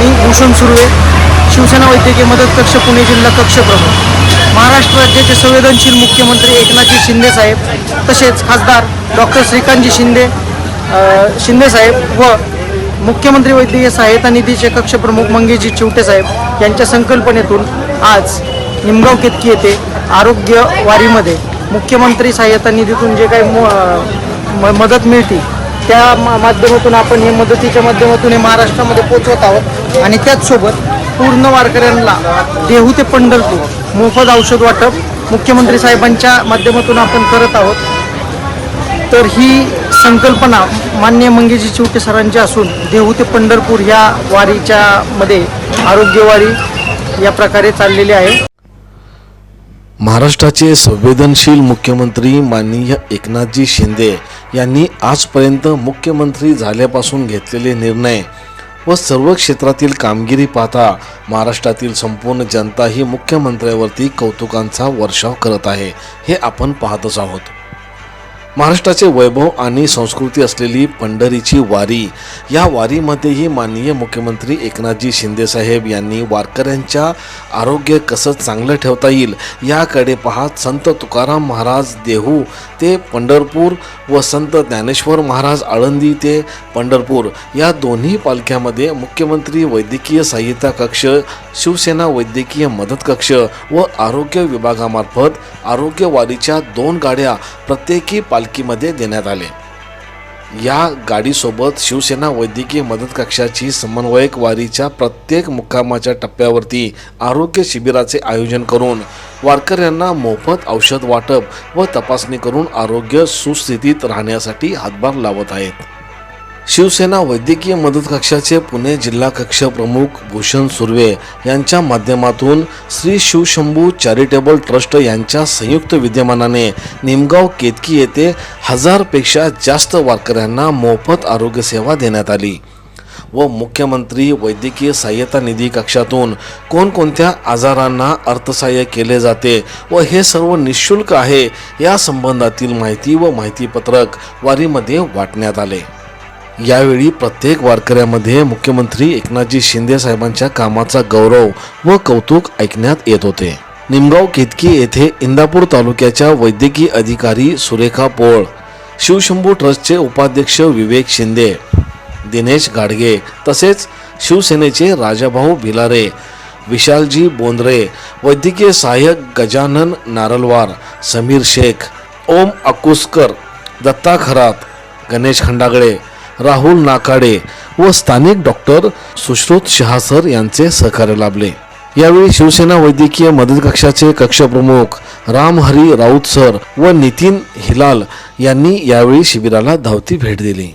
भूषण सुर्वे शिवसेना वैद्यकीय मदत कक्ष पुणे जिल्हा कक्ष प्रमुख. महाराष्ट्र राज्याचे संवेदनशील मुख्यमंत्री एकनाथजी शिंदे साहेब तसेच खासदार डॉक्टर श्रीकांतजी शिंदे शिंदेसाहेब शिंदे साहेब व मुख्यमंत्री वैद्यकीय सहायता निधीचे कक्षप्रमुख मंगेशजी चिवटे साहेब यांच्या संकल्पनेतून आज निमगाव केतकी येथे आरोग्यवारीमध्ये मुख्यमंत्री सहाय्यता निधीतून जे काही म- मदत मिळते त्या मा- माध्यमातून आपण हे मदतीच्या माध्यमातून हे महाराष्ट्रामध्ये पोचवत आहोत. आणि त्याचसोबत पूर्ण वारकऱ्यांना देहू ते पंढरपूर मोफत औषध वाटप मुख्यमंत्री साहेबांच्या माध्यमातून आपण करत आहोत. तर ही संकल्पना मान्य मंगेशजी चिवटे सरांची असून देहू ते पंढरपूर ह्या वारीच्या मध्ये आरोग्यवारी या प्रकारे चाललेली आहे. महाराष्ट्राचे संवेदनशील मुख्यमंत्री माननीय एकनाथजी शिंदे यांनी आजपर्यंत मुख्यमंत्री झाल्यापासून घेतलेले निर्णय व सर्व क्षेत्रातील कामगिरी पाहता महाराष्ट्रातील संपूर्ण जनता ही मुख्यमंत्र्यावरती कौतुकांचा वर्षाव करत आहे हे आपण पाहतच आहोत. महाराष्ट्राचे वैभव आणि संस्कृती असलेली पंढरीची वारी. या वारीमध्येही माननीय मुख्यमंत्री एकनाथजी शिंदेसाहेब यांनी वारकऱ्यांच्या आरोग्य कसं चांगलं ठेवता येईल याकडे पाहत संत तुकाराम महाराज देहू ते पंढरपूर व संत ज्ञानेश्वर महाराज आळंदी ते पंढरपूर या दोन्ही पालख्यामध्ये मुख्यमंत्री वैद्यकीय सहाय्यता कक्ष शिवसेना वैद्यकीय मदत कक्ष व आरोग्य विभागामार्फत आरोग्य वारीच्या दोन गाड्या प्रत्येकी पालखीमध्ये देण्यात आले. या गाडीसोबत शिवसेना वैद्यकीय मदत कक्षाची समन्वयक वारीच्या प्रत्येक मुक्कामाच्या टप्प्यावरती आरोग्य शिबिराचे आयोजन करून वारकऱ्यांना मोफत औषध वाटप व तपासणी करून आरोग्य सुस्थितीत राहण्यासाठी हातभार लावत आहेत. शिवसेना वैद्यकीय मदत कक्षाचे पुणे जिल्हा कक्ष प्रमुख भूषण सुर्वे यांच्या माध्यमातून श्री शिवशंभू चॅरिटेबल ट्रस्ट यांच्या संयुक्त विद्यमानाने निमगाव केतकी येथे हजारपेक्षा जास्त वारकऱ्यांना मोफत आरोग्यसेवा देण्यात आली व मुख्यमंत्री वैद्यकीय सहाय्यता निधी कक्षातून कोणकोणत्या आजारांना अर्थसहाय्य केले जाते व हे सर्व निशुल्क आहे या संबंधातील माहिती व माहितीपत्रक वारीमध्ये वाटण्यात आले. यावेळी प्रत्येक वारकऱ्यामध्ये मुख्यमंत्री एकनाथजी शिंदे साहेबांच्या कामाचा गौरव व कौतुक ऐकण्यात येत होते. निमगाव केतकी येथे इंदापूर तालुक्याच्या वैद्यकीय अधिकारी सुरेखा पोळ शिवशंभू ट्रस्टचे उपाध्यक्ष विवेक शिंदे दिनेश गाडगे तसेच शिवसेनेचे राजाभाऊ भिलारे विशालजी बोंद्रे वैद्यकीय सहाय्यक गजानन नारलवार समीर शेख ओम अकुस्कर दत्ता खरात गणेश खंडागळे राहुल नाकाडे व स्थानिक डॉक्टर सुश्रुत शहासर यांचे सहकार्य लाभले. यावेळी शिवसेना वैद्यकीय मदत कक्षाचे कक्षप्रमुख रामहरी राऊत सर व नितीन हिलाल यांनी यावेळी शिबिराला धावती भेट दिली.